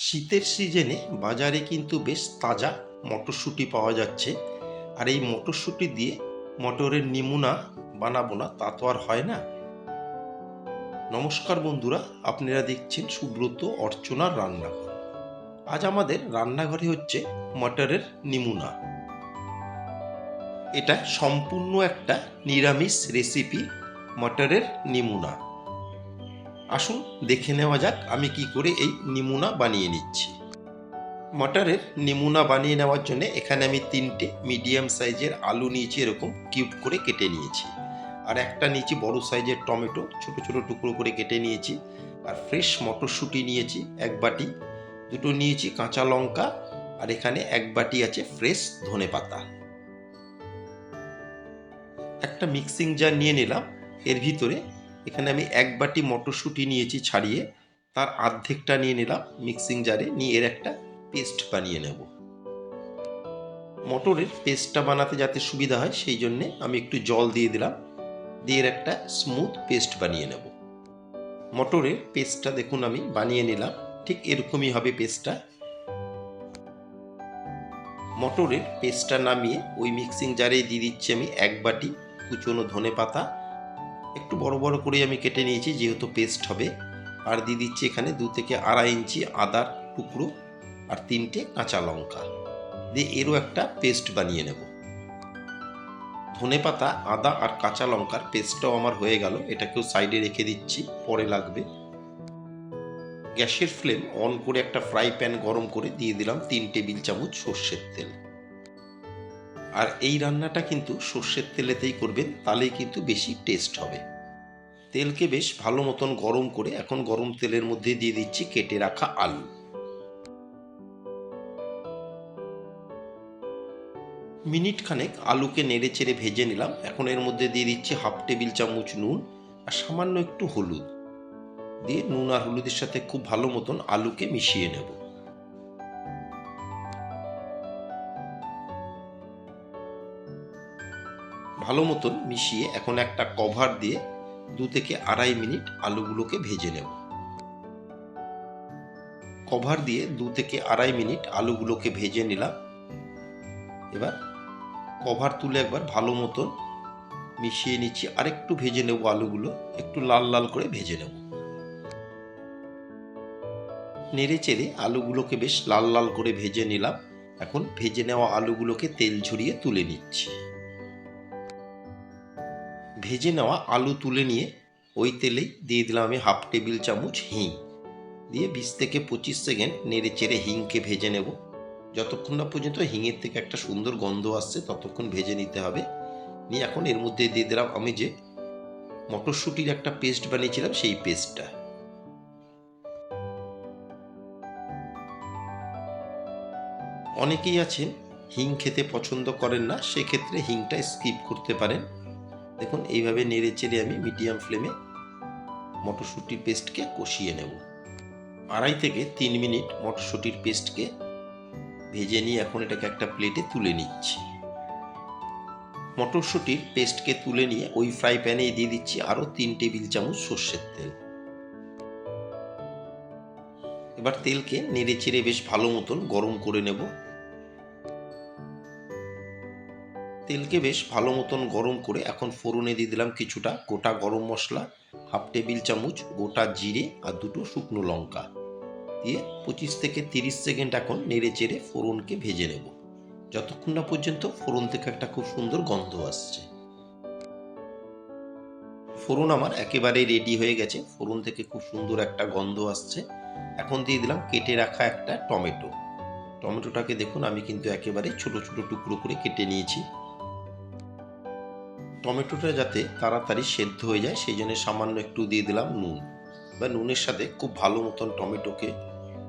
শীতের সিজনে বাজারে কিন্তু বেশ তাজা মটরশুঁটি পাওয়া যাচ্ছে। আর এই মটরশুঁটি দিয়ে মটরের নিমুনা বানাবো না, তা তো আর হয় না। নমস্কার বন্ধুরা, আপনারা দেখছেন সুব্রত অর্চনার রান্নাঘর। আজ আমাদের রান্নাঘরে হচ্ছে মটরের নিমুনা। এটা সম্পূর্ণ একটা নিরামিষ রেসিপি মটরের নিমুনা। আসুন দেখে নেওয়া যাক আমি কি করে এই নিমুনা বানিয়ে নিচ্ছি। মটরের নিমুনা বানিয়ে নেওয়ার জন্য এখানে আমি তিনটে মিডিয়াম সাইজের আলু নিয়েছি এরকম কিউব করে কেটে নিয়েছি। আর একটা নিয়েছি বড় সাইজের টমেটো, ছোট ছোট টুকরো করে কেটে নিয়েছি। আর ফ্রেশ মটরশুঁটি নিয়েছি এক বাটি, দুটো নিয়েছি কাঁচা লঙ্কা, আর এখানে এক বাটি আছে ফ্রেশ ধনে পাতা। একটা মিক্সিং জার নিয়ে নিলাম, এর ভিতরে এখানে আমি এক বাটি মটরশুঁটি নিয়েছি ছাড়িয়ে, তার অর্ধেকটা নিয়ে নিলাম মিক্সিং জারে, নিয়ে এর একটা পেস্ট বানিয়ে নেব। মটরের পেস্টটা বানাতে যাতে সুবিধা হয়, সেই জন্যে আমি একটু জল দিয়ে দিলাম, দিয়ে এর একটা স্মুথ পেস্ট বানিয়ে নেব। মটরের পেস্টটা দেখুন আমি বানিয়ে নিলাম, ঠিক এরকমই হবে পেস্টটা। মটরের পেস্টটা নামিয়ে ওই মিক্সিং জারে দিয়ে দিচ্ছি আমি এক বাটি কুচনো ধনে পাতা একটু বড় বড় করে আমি কেটে নিয়েছি, যেহেতু পেস্ট হবে। আর দিয়ে দিচ্ছি এখানে দু থেকে আড়াই ইঞ্চি আদার টুকরো আর তিনটে কাঁচা লঙ্কা। দিয়ে এরও একটা পেস্ট বানিয়ে নেব। ধনে পাতা আদা আর কাঁচা লঙ্কার পেস্টটাও আমার হয়ে গেল। এটাকেও সাইডে রেখে দিচ্ছি, পরে লাগবে। গ্যাসের ফ্লেম অন করে একটা ফ্রাই প্যান গরম করে দিয়ে দিলাম তিন টেবিল চামচ সর্ষের তেল। আর এই রান্নাটা কিন্তু সর্ষের তেলেতেই করবেন, তাহলেই কিন্তু বেশি টেস্ট হবে। তেলকে বেশ ভালো মতন গরম করে এখন গরম তেলের মধ্যে দিয়ে দিচ্ছি কেটে রাখা আলু। মিনিট খানেক আলুকে নেড়ে চেড়ে ভেজে নিলাম। এখন এর মধ্যে দিয়ে দিচ্ছি হাফ টেবিল চামচ নুন আর সামান্য একটু হলুদ। দিয়ে নুন আর হলুদের সাথে খুব ভালো মতন আলুকে মিশিয়ে নেব। ভালো মতন মিশিয়ে এখন একটা কভার দিয়ে দু থেকে আড়াই মিনিট আলুগুলোকে ভেজে নেব। কভার দিয়ে দু থেকে আড়াই মিনিট আলুগুলোকে ভেজে নিলাম। এবার কভার তুলে একবার ভালো মতন মিশিয়ে নিচ্ছি। আর একটু ভেজে নেব আলুগুলো, একটু লাল লাল করে ভেজে নেব। নেড়ে চেড়ে আলুগুলোকে বেশ লাল লাল করে ভেজে নিলাম। এখন ভেজে নেওয়া আলুগুলোকে তেল ঝরিয়ে তুলে নিচ্ছি। ভেজে নেওয়া আলু তুলে নিয়ে ওই তেলেই দিয়ে দিলাম আমি হাফ টেবিল চামচ হিং। দিয়ে বিশ থেকে পঁচিশ সেকেন্ড নেড়ে চেড়ে হিংকে ভেজে নেব। যতক্ষণ না পর্যন্ত হিঙের থেকে একটা সুন্দর গন্ধ আসছে, ততক্ষণ ভেজে নিতে হবে। নিয়ে এখন এর মধ্যে দিয়ে দিলাম আমি যে মটরশুঁটির একটা পেস্ট বানিয়েছিলাম, সেই পেস্টটা। অনেকেই আছেন হিং খেতে পছন্দ করেন না, সেক্ষেত্রে হিংটা স্কিপ করতে পারেন। দেখুন, এইভাবে নেড়ে চেড়ে আমি মিডিয়াম ফ্লেমে মটরশুঁটির পেস্টকে কষিয়ে নেব। আড়াই থেকে তিন মিনিট মটরশুঁটির পেস্টকে ভেজে নিয়ে এখন এটাকে একটা প্লেটে তুলে নিচ্ছি। মটরশুঁটির পেস্টকে তুলে নিয়ে ওই ফ্রাই প্যানে দিয়ে দিচ্ছি আরও তিন টেবিল চামচ সর্ষের তেল। এবার তেলকে নেড়ে চেড়ে বেশ ভালো মতন গরম করে নেব। তেলকে বেশ ভালো মতন গরম করে এখন ফোড়নে দিয়ে দিলাম কিছুটা গোটা গরম মশলা, হাফ টেবিল চামচ, গোটা জিরে আর দুটো শুকনো লঙ্কা। দিয়ে পঁচিশ থেকে তিরিশ সেকেন্ড এখন নেড়ে চেড়ে ফোড়নকে ভেজে নেব। যতক্ষণ না পর্যন্ত ফোড়ন থেকে একটা খুব সুন্দর গন্ধ আসছে। ফোড়ন আমার একেবারে রেডি হয়ে গেছে। ফোড়ন থেকে খুব সুন্দর একটা গন্ধ আসছে। এখন দিয়ে দিলাম কেটে রাখা একটা টমেটো। টমেটোটাকে দেখুন আমি কিন্তু একেবারে ছোট ছোট টুকরো করে কেটে নিয়েছি। টমেটোটা যাতে তাড়াতাড়ি সেদ্ধ হয়ে যায়, সেই জন্য সামান্য একটু দিয়ে দিলাম নুন। বা নুনের সাথে খুব ভালো মতন টমেটোকে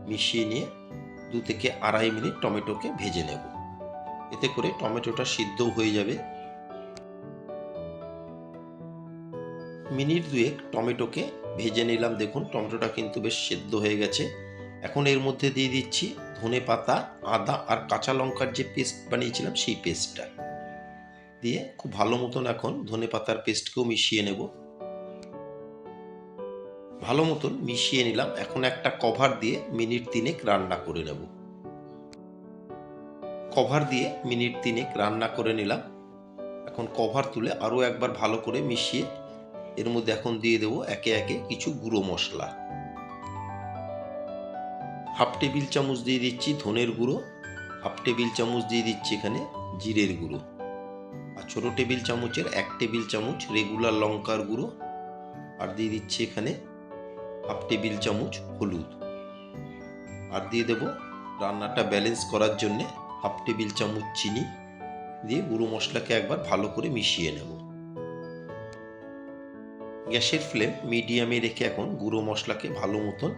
মিশিয়ে নিয়ে দু থেকে আড়াই মিনিট টমেটোকে ভেজে নেব। এতে করে টমেটোটা সিদ্ধ হয়ে যাবে। মিনিট দুয়েক টমেটোকে ভেজে নিলাম। দেখুন, টমেটোটা কিন্তু বেশ সেদ্ধ হয়ে গেছে। এখন এর মধ্যে দিয়ে দিচ্ছি ধনে পাতা আদা আর কাঁচা লঙ্কার যে পেস্ট বানিয়েছিলাম, সেই পেস্টটা। দিয়ে খুব ভালো মতন এখন ধনে পাতার পেস্টকেও মিশিয়ে নেব। ভালো মতন মিশিয়ে নিলাম। এখন একটা কভার দিয়ে মিনিট তিনেক রান্না করে নেব। কভার দিয়ে মিনিট তিনেক রান্না করে নিলাম। এখন কভার তুলে আরও একবার ভালো করে মিশিয়ে এর মধ্যে এখন দিয়ে দেবো একে একে কিছু গুঁড়ো মশলা। হাফ টেবিল চামচ দিয়ে দিচ্ছি ধনের গুঁড়ো। হাফ টেবিল চামচ দিয়ে দিচ্ছি এখানে জিরের গুঁড়ো। আর ছোটো টেবিল চামচের এক টেবিল চামচ রেগুলার লঙ্কার গুঁড়ো। আর দিয়ে দিচ্ছি এখানে হাফ টেবিল চামচ হলুদ। আর দিয়ে দেব রান্নাটা ব্যালেন্স করার জন্যে হাফ টেবিল চামচ চিনি দিয়ে গুঁড়ো মশলাকে একবার ভালো করে মিশিয়ে নেব। গ্যাসের ফ্লেম মিডিয়ামে রেখে এখন গুঁড়ো মশলাকে ভালো মতন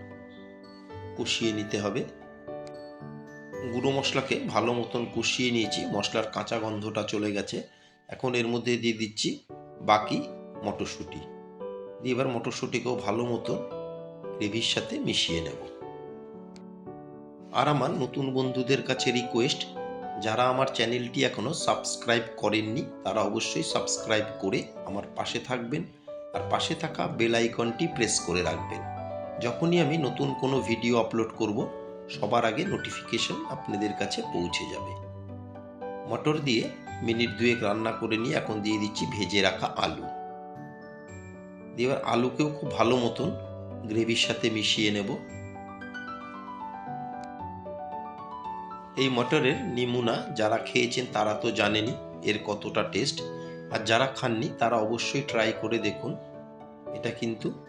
কষিয়ে নিতে হবে। গুঁড়ো মশলাকে ভালো মতন কষিয়ে নিয়েছি, মশলার কাঁচা গন্ধটা চলে গেছে। এখন এর মধ্যে দিয়ে দিচ্ছি বাকি মটরশুঁটি। দিয়ে এবার মটরশুঁটিকেও ভালো মতন গ্রেভির সাথে মিশিয়ে নেব। আর আমার নতুন বন্ধুদের কাছে রিকোয়েস্ট যারা আমার চ্যানেলটি এখনও সাবস্ক্রাইব করেননি, তারা অবশ্যই সাবস্ক্রাইব করে আমার পাশে থাকবেন আর পাশে থাকা বেল আইকনটি প্রেস করে রাখবেন। যখনই আমি নতুন কোনো ভিডিও আপলোড করব, সবার আগে নোটিফিকেশন আপনাদের কাছে পৌঁছে যাবে। মটর দিয়ে মিনিট দুয়েক রান্না করে নিয়ে এখন দিয়ে দিচ্ছি ভেজে রাখা আলু। এবার আলুকেও খুব ভালো মতন গ্রেভির সাথে মিশিয়ে নেব। এই মটরের নিমুনা যারা খেয়েছেন তারা তো জানেনি এর কতটা টেস্ট। আর যারা খাননি তারা অবশ্যই ট্রাই করে দেখুন। এটা কিন্তু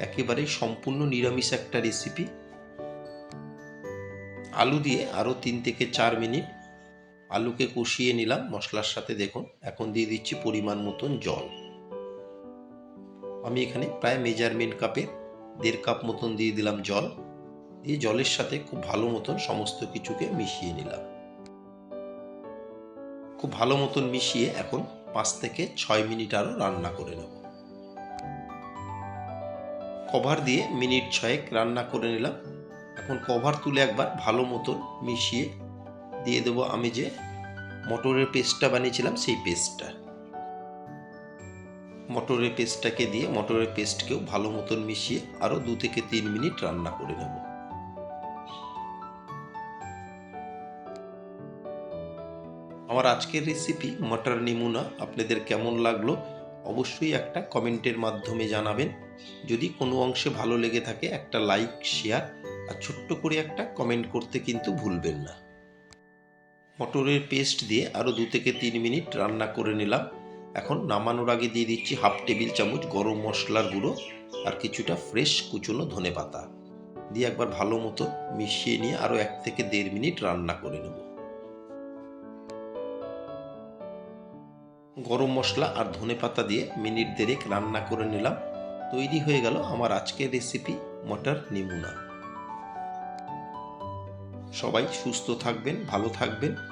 একেবারে সম্পূর্ণ নিরামিষ একটা রেসিপি। আলু দিয়ে আরও তিন থেকে চার মিনিট আলুকে কষিয়ে নিলাম, মশলার সাথে দেখুন, এখন দিয়ে দিচ্ছি পরিমাণ মতন জল। আমি এখানে প্রায় মেজারমেন্ট কাপের দেড় কাপ মতন দিয়ে দিলাম জল। দিয়ে জলের সাথে খুব ভালো মতন সমস্ত কিছুকে মিশিয়ে নিলাম। খুব ভালো মতন মিশিয়ে এখন পাঁচ থেকে ছয় মিনিট আরও রান্না করে নেব। কভার দিয়ে মিনিট ছয়েক রান্না করে নিলাম। এখন কভার তুলে একবার ভালো মতন মিশিয়ে দিয়ে দেবো আমি যে মটরের পেস্টটা বানিয়েছিলাম সেই পেস্টটা। মটরের পেস্টটাকে দিয়ে মটরের পেস্টকেও ভালো মতন মিশিয়ে আরও দু থেকে তিন মিনিট রান্না করে নেব। আমার আজকের রেসিপি মটর নিমুনা, আপনাদের কেমন লাগল অবশ্যই একটা কমেন্টের মাধ্যমে জানাবেন। যদি কোনো অংশে ভালো লেগে থাকে, একটা লাইক শেয়ার আর ছোট্ট করে একটা কমেন্ট করতে কিন্তু ভুলবেন না। মটরের পেস্ট দিয়ে আরও দু থেকে তিন মিনিট রান্না করে নিলাম। এখন নামানোর আগে দিয়ে দিচ্ছি হাফ টেবিল চামচ গরম মশলার গুঁড়ো আর কিছুটা ফ্রেশ কুচনো ধনে পাতা। দিয়ে একবার ভালো মতো মিশিয়ে নিয়ে আরও এক থেকে দেড় মিনিট রান্না করে নেব। গরম মশলা আর ধনে পাতা দিয়ে মিনিট দেড়েক রান্না করে নিলাম। তৈরি হয়ে গেল আমার আজকের রেসিপি মটর নিমুনা। সবাই সুস্থ থাকবেন, ভালো থাকবেন।